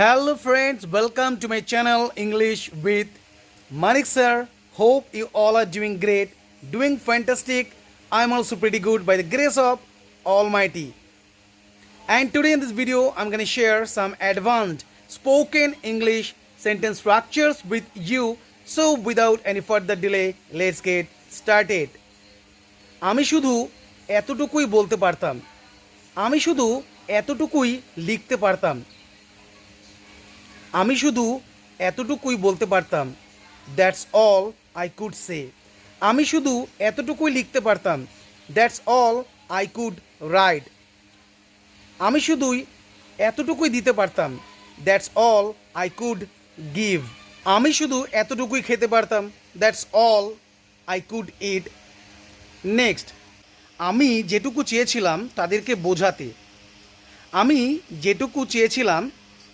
Hello friends, welcome to my channel English with Manik sir. Hope you all are doing great, doing fantastic. I'm also pretty good by the grace of Almighty. And today in this video, I'm going to share some advanced spoken English sentence structures with you. So without any further delay, let's get started. আমি শুধু এতটুকুই বলতে পারতাম আমি শুধু এতটুকুই লিখতে পারতাম আমি শুধু এতটুকুই বলতে পারতাম that's all I could say আমি শুধু এতটুকুই লিখতে পারতাম that's all I could write আমি শুধুই এতটুকুই দিতে পারতাম that's all I could give আমি শুধু এতটুকুই খেতে পারতাম that's all I could eat next আমি যেটুকু চেয়েছিলাম তাদেরকে বোঝাতে। আমি যেটুকু চেয়েছিলাম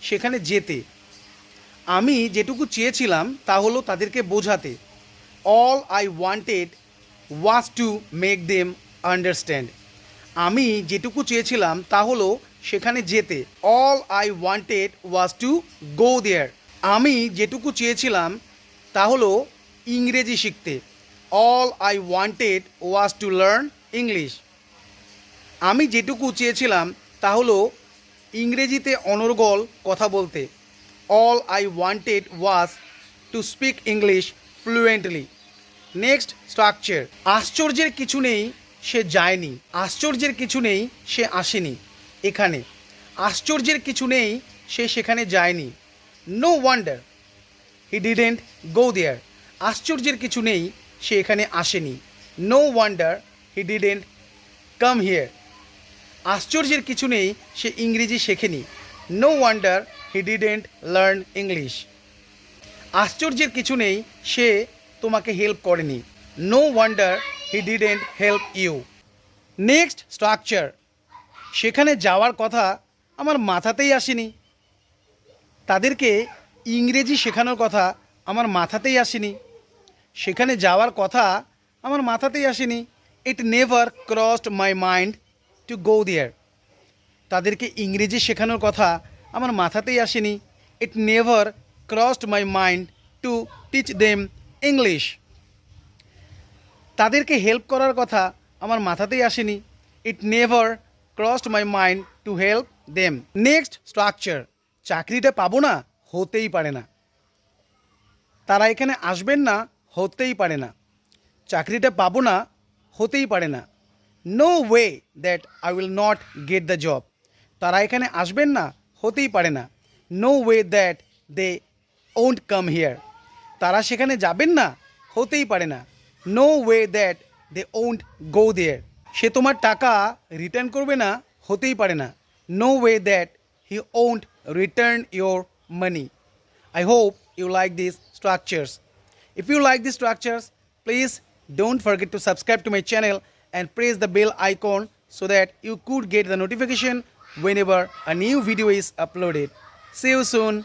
সেখানে যেতে। আমি যেটুকু চেয়েছিলাম তা হলো তাদেরকে বোঝাতে। All I wanted was to make them understand আমি যেটুকু চেয়েছিলাম তা হলো সেখানে যেতে। All I wanted was to go there আমি যেটুকু চেয়েছিলাম তা হলো ইংরেজি শিখতে। All I wanted was to learn English আমি যেটুকু চেয়েছিলাম তা হলো ইংরেজিতে অনর্গল কথা বলতে। All I wanted was to speak English fluently next structure আশ্চর্যের কিছু নেই, সে যায়নি। আশ্চর্যের কিছু নেই, সে আসেনি। এখানে। আশ্চর্যের কিছু নেই, সে সেখানে যায়নি। No wonder he didn't go there আশ্চর্যের কিছু নেই, সে এখানে আসেনি। No wonder he didn't come here আশ্চর্যের কিছু নেই, সে ইংরেজি শেখেনি। No wonder he didn't learn English আশ্চর্যের কিছু নেই, সে তোমাকে হেল্প করেনি। No wonder he didn't help you next structure সেখানে যাওয়ার কথা আমার মাথাতেই আসেনি। তাদেরকে ইংরেজি শেখানোর কথা আমার মাথাতেই আসেনি। সেখানে যাওয়ার কথা আমার মাথাতেই আসেনি। It never crossed my mind to go there তাদেরকে ইংরেজি শেখানোর কথা আমার মাথাতেই আসেনি। It never crossed my mind to teach them English তাদেরকে হেল্প করার কথা আমার মাথাতেই আসেনি। It never crossed my mind to help them next structure চাকরিটা পাবো না, হতেই পারে না। তারা এখানে আসবেন না, হতেই পারে না। চাকরিটা পাবো না, হতেই পারে না। No way that I will not get the job তারা এখানে আসবেন না হতেই পারে না no way that they won't come here তারা সেখানে যাবেন না হতেই পারে না no way that they won't go there সে তোমার টাকা রিটার্ন করবে না হতেই পারে না no way that he won't return your money I hope you like these structures. If you like these structures, please don't forget to subscribe to my channel and press the bell icon so that you could get the notification whenever a new video is uploaded. See you soon.